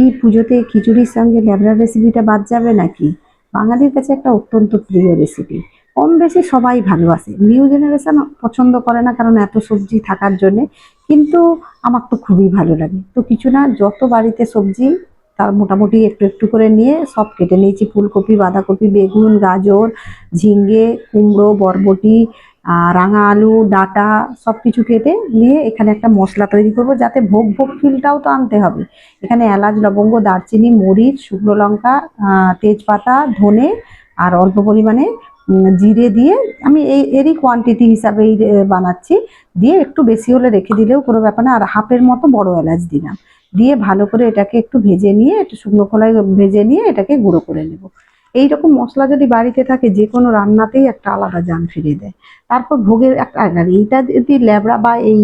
এই পুজোতে খিচুড়ির সঙ্গে ল্যাবড়া রেসিপিটা বাদ যাবে নাকি? বাঙালির কাছে একটা অত্যন্ত প্রিয় রেসিপি কম বেশি সবাই ভালোবাসে। নিউ জেনারেশন পছন্দ করে না কারণ এত সবজি থাকার জন্যে। কিন্তু আমার তো খুবই ভালো লাগে। তো কিছু না, যত বাড়িতে সবজি, তার মোটামুটি একটু একটু করে নিয়ে সব কেটে নিয়েছি। ফুলকপি, বাঁধাকপি, বেগুন, গাজর, ঝিঙ্গে, কুমড়ো, বরবটি রাঙা আলু, ডাটা সব কিছু কেটে নিয়ে এখানে একটা মশলা তৈরি করব, যাতে ভোগ ভোগ ফিলটাও তো আনতে হবে। এখানে এলাচ, লবঙ্গ, দারচিনি, মরিচ, শুকনো লঙ্কা তেজপাতা, ধনে আর অল্প পরিমাণে জিরে দিয়ে আমি এই, এরই কোয়ান্টিটি হিসাবেই বানাচ্ছি। দিয়ে একটু বেশি হলে রেখে দিলেও কোনো ব্যাপার না। আর হাফের মতো বড় এলাচ দিলাম। দিয়ে ভালো করে এটাকে একটু ভেজে নিয়ে, একটু শুকনো খোলায় ভেজে নিয়ে এটাকে গুঁড়ো করে নেব। এই রকম মশলা যদি বাড়িতে থাকে যে কোনো রান্নাতেই একটা আলাদা জান ফিরে দেয়। তারপর ভোগের একটা, আর এইটা যদি ল্যাবড়া বা এই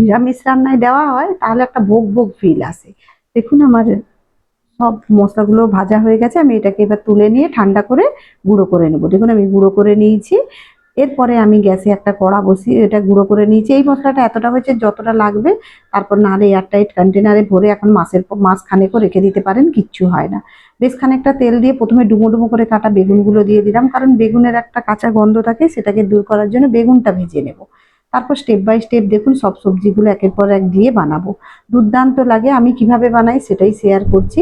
নিরামিষ রান্নায় দেওয়া হয়, তাহলে একটা ভোগ ভোগ ফিল আসে। দেখুন আমার সব মশলাগুলো ভাজা হয়ে গেছে, আমি এটাকে এবার তুলে নিয়ে ঠান্ডা করে গুঁড়ো করে নেব। দেখুন আমি গুঁড়ো করে নিয়েছি। এরপরে আমি গ্যাসে একটা কড়া বসিয়ে এটা গুঁড়ো করে নিয়েছি। এই মশলাটা এতটা হয়েছে যতটা লাগবে, তারপর নাহলে এয়ারটাইট কন্টেনারে ভরে এখন পর মাস খানেকও রেখে দিতে পারেন, কিচ্ছু হয় না। বেশ খানিকটা তেল দিয়ে প্রথমে ডুমো ডুমো করে কাটা বেগুনগুলো দিয়ে দিলাম, কারণ বেগুনের একটা কাঁচা গন্ধ থাকে, সেটাকে দূর করার জন্য বেগুনটা ভেজে নেব। তারপর স্টেপ বাই স্টেপ দেখুন সব সবজিগুলো একের পর এক দিয়ে বানাবো। দুর্দান্ত লাগে, আমি কীভাবে বানাই সেটাই শেয়ার করছি।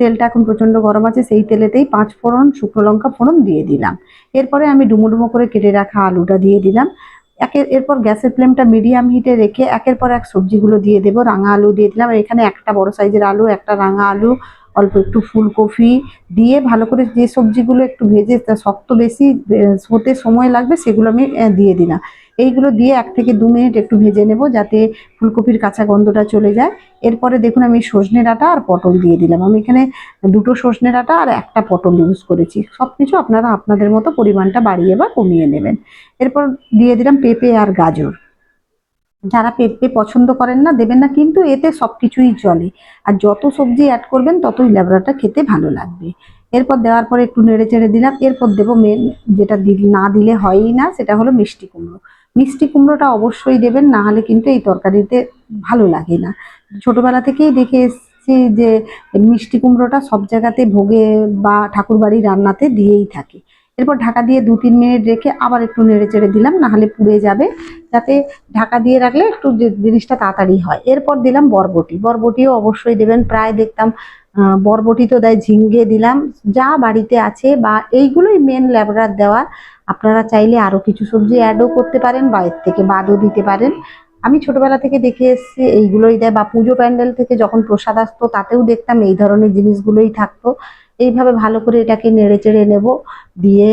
তেলটা এখন প্রচণ্ড গরম আছে, সেই তেলেতেই পাঁচ ফোড়ন, শুকনো লঙ্কা ফোড়ন দিয়ে দিলাম। এরপরে আমি ডুমো ডুমো করে কেটে রাখা আলুটা দিয়ে দিলাম। একের, এরপর গ্যাসের ফ্লেমটা মিডিয়াম হিটে রেখে একের পর এক সবজিগুলো দিয়ে দেবো। রাঙা আলু দিয়ে দিলাম। এখানে একটা বড় সাইজের আলু, একটা রাঙা আলু অল্প একটু ফুলকপি দিয়ে ভালো করে যে সবজিগুলো একটু ভেজে শক্ত বেশি হতে সময় লাগবে সেগুলো আমি দিয়ে দিলাম। এইগুলো দিয়ে এক থেকে দু মিনিট একটু ভেজে নেব যাতে ফুলকপির কাঁচা গন্ধটা চলে যায়। এরপরে দেখুন আমি সজনে ডাঁটা আর পটল দিয়ে দিলাম। আমি এখানে দুটো সজনে ডাঁটা আর একটা পটল ইউজ করেছি। সব কিছু আপনারা আপনাদের মতো পরিমাণটা বাড়িয়ে বা কমিয়ে নেবেন। এরপর দিয়ে দিলাম পেঁপে আর গাজর। যারা পেঁপে পছন্দ করেন না, দেবেন না, কিন্তু এতে সব কিছুই চলে। আর যত সবজি অ্যাড করবেন, ততই ল্যাবড়াটা খেতে ভালো লাগবে। এরপর দেওয়ার পরে একটু নেড়ে চেড়ে দিলাম। এরপর দেবো মেন যেটা না দিলে হয়ই না, সেটা হলো মিষ্টি কুমড়ো। মিষ্টি কুমড়োটা অবশ্যই দেবেন, না হলে কিন্তু এই তরকারিতে ভালো লাগে না। ছোটবেলা থেকেই দেখে এসেছি যে, মিষ্টি কুমড়োটা সব জায়গাতে ভোগে বা ঠাকুরবাড়ি রান্নাতে দিয়েই থাকে। এরপর ঢাকা দিয়ে দু তিন মিনিট রেখে আবার একটু নেড়ে চেড়ে দিলাম না হলে পুড়ে যাবে। যাতে ঢাকা দিয়ে রাখলে একটু জিনিসটা তাড়াতাড়ি হয়। এরপর দিলাম বরবটি। বরবটিও অবশ্যই দেবেন, প্রায় দেখতাম বরবটি তো দেয়, ঝিঙ্গে দিলাম। যা বাড়িতে আছে বা এইগুলোই মেন ল্যাবড়ার দেওয়া। আপনারা চাইলে আরও কিছু সবজি অ্যাডও করতে পারেন বা এর থেকে বাদও দিতে পারেন। আমি ছোটবেলা থেকে দেখে এসেছি, এইগুলোই দেয়। বা পুজো প্যান্ডেল থেকে যখন প্রসাদ আসতো, তাতেও দেখতাম এই ধরনের জিনিসগুলোই থাকতো। এইভাবে ভালো করে এটাকে নেড়ে চেড়ে নেব, দিয়ে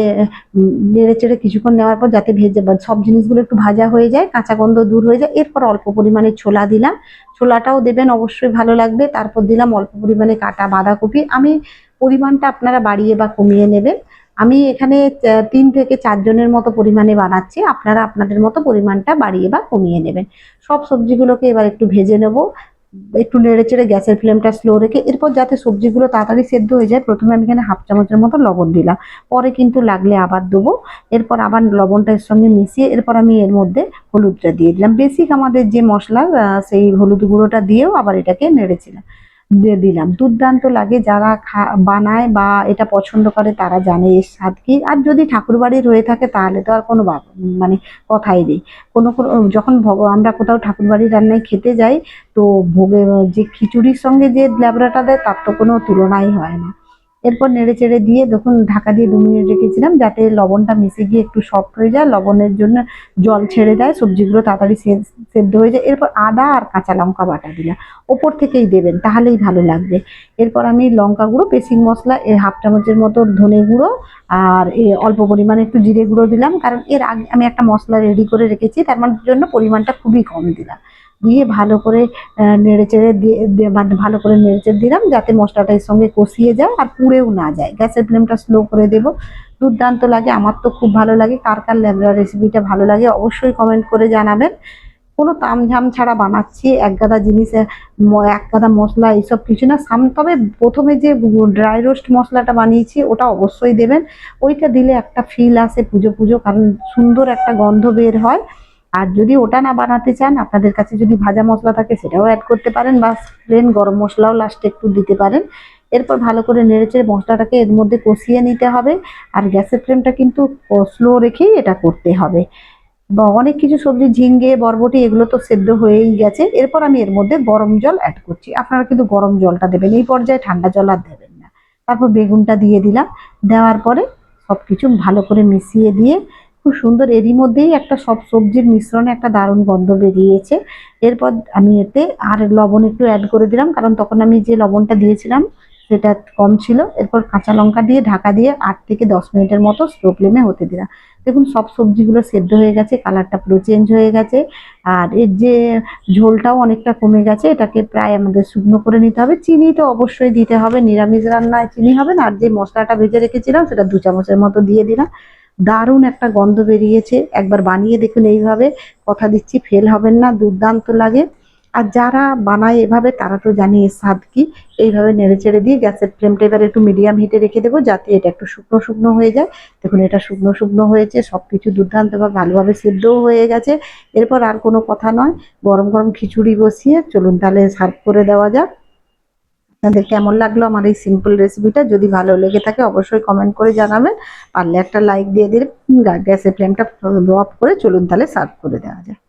নেড়ে চেড়ে কিছুক্ষণ নেওয়ার পর যাতে ভেজে সব জিনিসগুলো একটু ভাজা হয়ে যায়, কাঁচা গন্ধ দূর হয়ে যায়, এরপর অল্প পরিমাণে ছোলা দিলাম। ছোলাটাও দেবেন, অবশ্যই ভালো লাগবে। তারপর দিলাম অল্প পরিমাণে কাটা বাঁধাকপি। আমি পরিমাণটা আপনারা বাড়িয়ে বা কমিয়ে নেবেন। আমি এখানে তিন থেকে চারজনের মতো পরিমাণে বানাচ্ছি। আপনারা আপনাদের মতো পরিমাণটা বাড়িয়ে বা কমিয়ে নেবেন। সব সবজিগুলোকে এবার একটু ভেজে নেব। একটু নেড়ে চেড়ে গ্যাসের ফ্লেমটা স্লো রেখে, এরপর যাতে সবজিগুলো তাড়াতাড়ি সেদ্ধ হয়ে যায়, প্রথমে আমি এখানে হাফ চামচের মতো লবণ দিলাম। পরে কিন্তু লাগলে আবার দেবো। এরপর আবার লবণটা এর সঙ্গে মিশিয়ে, এরপর আমি এর মধ্যে হলুদটা দিয়ে দিলাম। বেসিক আমাদের যে মশলা সেই হলুদ গুঁড়োটা দিয়েও আবার এটাকে নেড়েছিলাম দিয়ে দিলাম। দুর্দান্ত লাগে যারা বানায় বা এটা পছন্দ করে তারা জানে এর স্বাদ কি। আর যদি ঠাকুরবাড়ি রয়ে থাকে তাহলে তো আর কোনো মানে কথাই নেই। কোনো যখন আমরা কোথাও ঠাকুরবাড়ির রান্নায় খেতে যাই, তো ভোগে যে খিচুড়ির সঙ্গে যে ল্যাবড়াটা দেয় তার তো কোনো তুলনাই হয় না। এরপর নেড়ে চেড়ে দিয়ে দেখুন, ঢাকা দিয়ে দু মিনিট রেখেছিলাম যাতে লবণটা মিশে গিয়ে একটু সফট হয়ে যায়। লবণের জন্য জল ছেড়ে দেয়, সবজিগুলো তাড়াতাড়ি সেদ্ধ হয়ে যায়। এরপর আদা আর কাঁচা লঙ্কা বাটা দিলাম। ওপর থেকেই দেবেন, তাহলেই ভালো লাগবে। এরপর আমি লঙ্কা গুঁড়ো পেসিং মশলা এর হাফ চামচের মতো ধনে গুঁড়ো আর অল্প পরিমাণে একটু জিরে গুঁড়ো দিলাম। কারণ এর আগে আমি একটা মশলা রেডি করে রেখেছি, তার জন্য পরিমাণটা খুবই কম দিলাম। দিয়ে ভালো করে নেড়ে চেড়ে দিয়ে মানে ভালো করে নেড়ে চেড়ে দিলাম যাতে মশলাটা এর সঙ্গে কষিয়ে যায় আর পুড়েও না যায়। গ্যাসের ফ্লেমটা স্লো করে দেবো। দুর্দান্ত লাগে, আমার তো খুব ভালো লাগে। কার কার ল্যাবড়া রেসিপিটা ভালো লাগে অবশ্যই কমেন্ট করে জানাবেন। কোনো তামঝাম ছাড়া বানাচ্ছি, এক গাদা জিনিসে এক গাদা মশলা এইসব কিছু না। সাম, তবে প্রথমে যে ড্রাই রোস্ট মশলাটা বানিয়েছি ওটা অবশ্যই দেবেন। ওইটা দিলে একটা ফিল আসে পুজো পুজো, কারণ সুন্দর একটা গন্ধ বের হয়। আর যদি ওটা না বানাতে চান, আপনাদের কাছে যদি ভাজা মশলা থাকে সেটাও অ্যাড করতে পারেন বা প্লেন গরম মশলাও লাস্টে একটু দিতে পারেন। এরপর ভালো করে নেড়েচেড়ে মশলাটাকে এর মধ্যে কষিয়ে নিতে হবে আর গ্যাসের ফ্লেমটা কিন্তু স্লো রেখেই এটা করতে হবে। বা অনেক কিছু সবজি ঝিঙ্গে, বরবটি এগুলো তো সেদ্ধ হয়েই গেছে। এরপর আমি এর মধ্যে গরম জল অ্যাড করছি। আপনারা কিন্তু গরম জলটা দেবেন, এই পর্যায়ে ঠান্ডা জল আর দেবেন না। তারপর বেগুনটা দিয়ে দিলাম। দেওয়ার পরে সব কিছু ভালো করে মিশিয়ে দিয়ে খুব সুন্দর। এরই মধ্যেই একটা সব সবজির মিশ্রণে একটা দারুণ গন্ধ বেরিয়েছে। এরপর আমি এতে আর লবণ একটু অ্যাড করে দিলাম, কারণ তখন আমি যে লবণটা দিয়েছিলাম সেটা কম ছিল। এরপর কাঁচা লঙ্কা দিয়ে ঢাকা দিয়ে আট থেকে দশ মিনিটের মতো স্লো ফ্লেমে হতে দিলাম। দেখুন, সব সবজিগুলো সেদ্ধ হয়ে গেছে কালারটা পুরো চেঞ্জ হয়ে গেছে। আর এর যে ঝোলটাও অনেকটা কমে গেছে, এটাকে প্রায় আমাদের শুকনো করে নিতে হবে। চিনি তো অবশ্যই দিতে হবে, নিরামিষ রান্নায় চিনি হবে না। আর যে মশলাটা ভেজে রেখেছিলাম, সেটা দু চামচের মতো দিয়ে দিলাম। দারুণ একটা গন্ধ বেরিয়েছে। একবার বানিয়ে দেখুন এইভাবে। কথা দিচ্ছি, ফেল হবেন না, দুর্দান্ত লাগে। আর যারা বানায় এভাবে, তারা তো জানি এর স্বাদ কি। এইভাবে নেড়ে চেড়ে দিয়ে গ্যাসের ফ্লেমটা এবার একটু মিডিয়াম হিটে রেখে দেবো, যাতে এটা একটু শুকনো শুকনো হয়ে যায়। দেখুন, এটা শুকনো শুকনো হয়েছে সব কিছু দুর্দান্তভাবে, ভালোভাবে সেদ্ধও হয়ে গেছে। এরপর আর কোনো কথা নয়, গরম গরম খিচুড়ি বসিয়ে চলুন তাহলে সার্ভ করে দেওয়া যাক। আপনাদের কেমন লাগল আমার এই সিম্পল রেসিপিটা যদি ভালো লেগে থাকে, অবশ্যই কমেন্ট করে জানাবেন। পারলে একটা লাইক দিয়ে দিলে গ্যাসের ফ্লেমটা অফ করে চলুন, তাহলে সার্ভ করে দেওয়া যায়